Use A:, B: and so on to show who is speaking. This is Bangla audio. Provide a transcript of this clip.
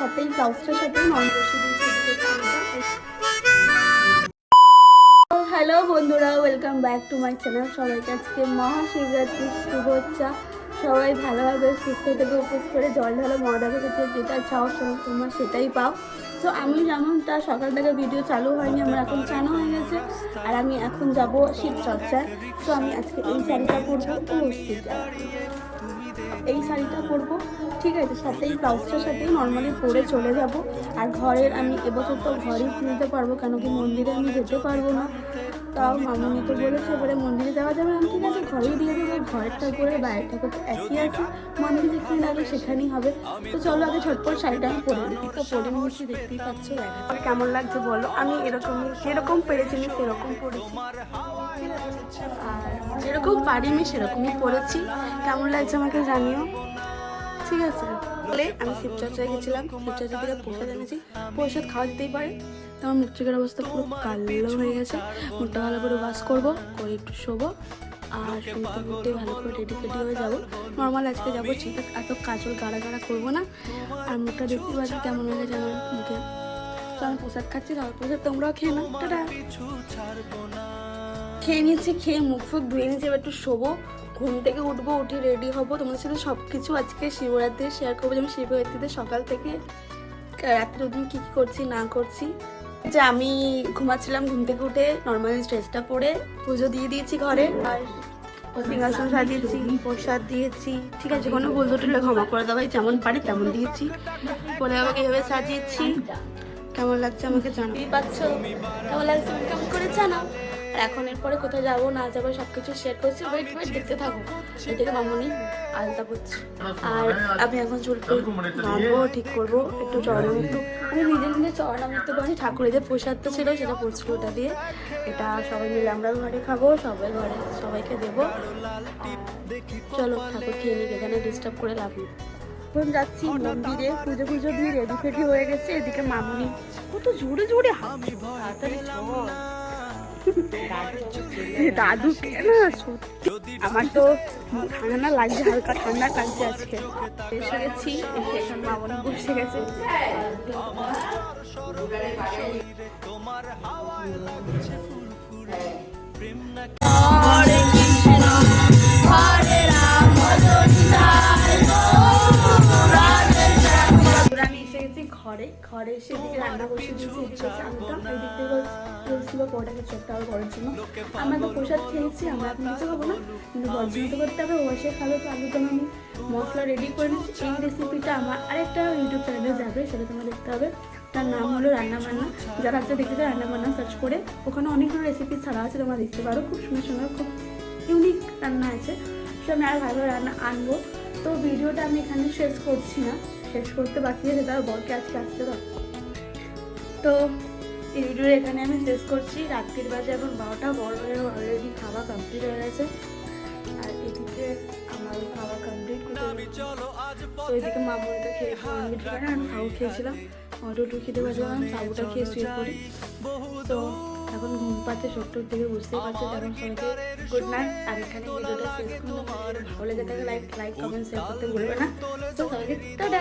A: সাথেই ব্লাউজটার সাথেই নন হ্যালো বন্ধুরা, welcome back to my channel. সবাইকে আজকে মহাশিবরাত্রির শুভেচ্ছা। সবাই ভালোভাবে সুস্থ থেকে উপোস করে জল ঢালো মহাদেবের কাছে যেটা চাও তোমরা সেটাই পাও। তো আমি যেমনটা সকাল থেকে ভিডিও চালু হয়নি, আমার এখন চালু হয়ে গেছে। আর আমি এখন যাব শীতচর্চায় তো আমি আজকে এই শাড়িটা পরবো ও শীত এই শাড়িটা পরবো। ঠিক আছে সাথে এই ব্লাউজটার সাথে নর্মালি পরে চলে যাব। আর ঘরের আমি এবছর তো ঘরেই কিনতে পারব কেন কি মন্দিরে আমি যেতে পারব না। তাও মামনি তো বলেছে এবারে মন্দিরে যাওয়া যাবে। আমি ঠিক আছে ঘরেই দিয়ে দেবো ঘরের ঠাকুর আর বাইরের ঠাকুর তো একই আছে। মন্দিরে যেখানে লাগে সেখানেই হবে। তো চলো আগে ঝটপট শাড়িটা আমি পরে নিই। তো পরে নিয়েছি দেখতেই পাচ্ছ আর কেমন লাগছে বলো? আমি এরকম যেরকম পেরেছি আমি সেরকম পরেছি। আর যেরকম পারি আমি সেরকমই পরেছি। কেমন লাগছে আমাকে জানিও ঠিক আছে। বলে আমি শিবচর্চায় গেছিলাম। শিবচর্চা থেকে প্রসাদ এনেছি। প্রসাদ খাওয়া যেতেই পারে। তো আমার মুখ চোখের অবস্থা পুরো কালো হয়ে গেছে। মুখটা ভালো করে ওয়াশ করব, করে একটু শোবো। আর শুনতে শুনতে ভালো করে রেডি ফেডি হয়ে যাব। নর্মাল আজকে যাব, ঠিক এত কাজল গাড়া গাড়া করব না। আর মুখটা দেখতে পাচ্ছি কেমন হয়ে গেছে আমার মুখে। তো আমি প্রসাদ খাচ্ছি প্রসাদ তোমরাও খেয়ে না খেয়ে নিয়েছি, খেয়ে মুখ ফুখ ধুয়ে নিয়েছি, এবার একটু শোবো। ঘুম থেকে উঠবো, উঠে রেডি হব। তোমাদের সাথে সব কিছু আজকে শিবরাত্রি শেয়ার করব। যে আমি শিবরাত্রিতে সকাল থেকে রাত্রে দিন কী কী করছি, না করছি। যে আমি ঘুমাচ্ছিলাম ঘুম থেকে উঠে নর্মাল ড্রেসটা পরে পুজো দিয়ে দিয়েছি ঘরে। আর সিংহাসন সাজিয়েছি, প্রসাদ দিয়েছি। ঠিক আছে, কোনো ভুল টুলে ক্ষমা করে দেওয়াই যেমন পারি তেমন দিয়েছি। বলে আমাকে এভাবে সাজিয়েছি? কেমন লাগছে আমাকে জানাই পাচ্ছ, কেমন লাগছে কেমন করে জানাও। আর এখন এরপরে কোথায় যাব না যাব সব কিছু শেয়ার করছি। ওয়েট ওয়েট দেখতে থাকো। এদিকে মামনি আলতা করছি। আর আমি এখন চুল বাঁধবো ঠিক করব একটু চরণামৃত আমি নিজে নিজে চরণামৃত করি ঠাকুরের যে প্রসাদটা ছিল সেটা পড়ছিল ওটা দিয়ে। এটা সবাই মিলে আমরা ঘরে খাব সবাই ঘরে সবাইকে দেবো। চলো ঠাকুর খেয়ে নিক এখানে ডিস্টার্ব করে লাভ নেই। এখন যাচ্ছি মন্দিরে পুজো পুজো দিয়ে রেডি ফেডি হয়ে গেছে এদিকে মামুনি কত জোরে জোরে হাত তাড়াতাড়ি দাদু না সত্যি, আমার তো ঠান্ডা লাগছে, হালকা ঠান্ডা লাগছে আজকে। এসে গেছি এখন মামনি বসে গেছে। এবার ঘরে এসে এদিকে রান্না বসে দিয়েছি চালটা। এই দিক পরোটাকে করার জন্য। আমরা তো প্রসাদ খেয়েছি আমরা এখন কিছু খাব না। কিন্তু বর্জন তো করতে হবে ও খাবে তো আলু দম আমি মশলা রেডি করে নিচ্ছি এই রেসিপিটা আমার আরেকটা ইউটিউব চ্যানেলে যাবে সেটা তোমার দেখতে হবে। তার নাম হলো রান্না বান্না যারা আজকে দেখতে রান্না বান্না সার্চ করে। ওখানে অনেকগুলো রেসিপি ছাড়া আছে তোমরা দেখতে পারো। খুব সুন্দর সুন্দর খুব ইউনিক রান্না আছে। সে আমি আর ভালো রান্না আনব। তো ভিডিওটা আমি এখানে শেষ করছি না। শেষ করতে বাকি আছে, তার বরকে আজকে আসতে দাও। তো এই ভিডিওটা এখানে আমি শেষ করছি। রাত্রির বাজে এখন বারোটা, বড় হয়ে অলরেডি খাওয়া কমপ্লিট হয়ে গেছে। আর এদিকে আমার খাওয়া কমপ্লিট করতে তো এদিকে মা বলতে খেয়ে করে আমি খাও খেয়েছিলাম। অটো টু খেতে পারছিলাম সাবুটা খেয়ে শুয়ে পড়ি। তো এখন ঘুম পাচ্ছে সত্তর থেকে বুঝতে পারছ তেমন সবাইকে গুড নাইট আর এখানে ভিডিওটা শেষ করতে ভালো লেগে থাকে লাইক লাইক কমেন্ট শেয়ার করতে ভুলবে না। তো সবাইকে টাটা।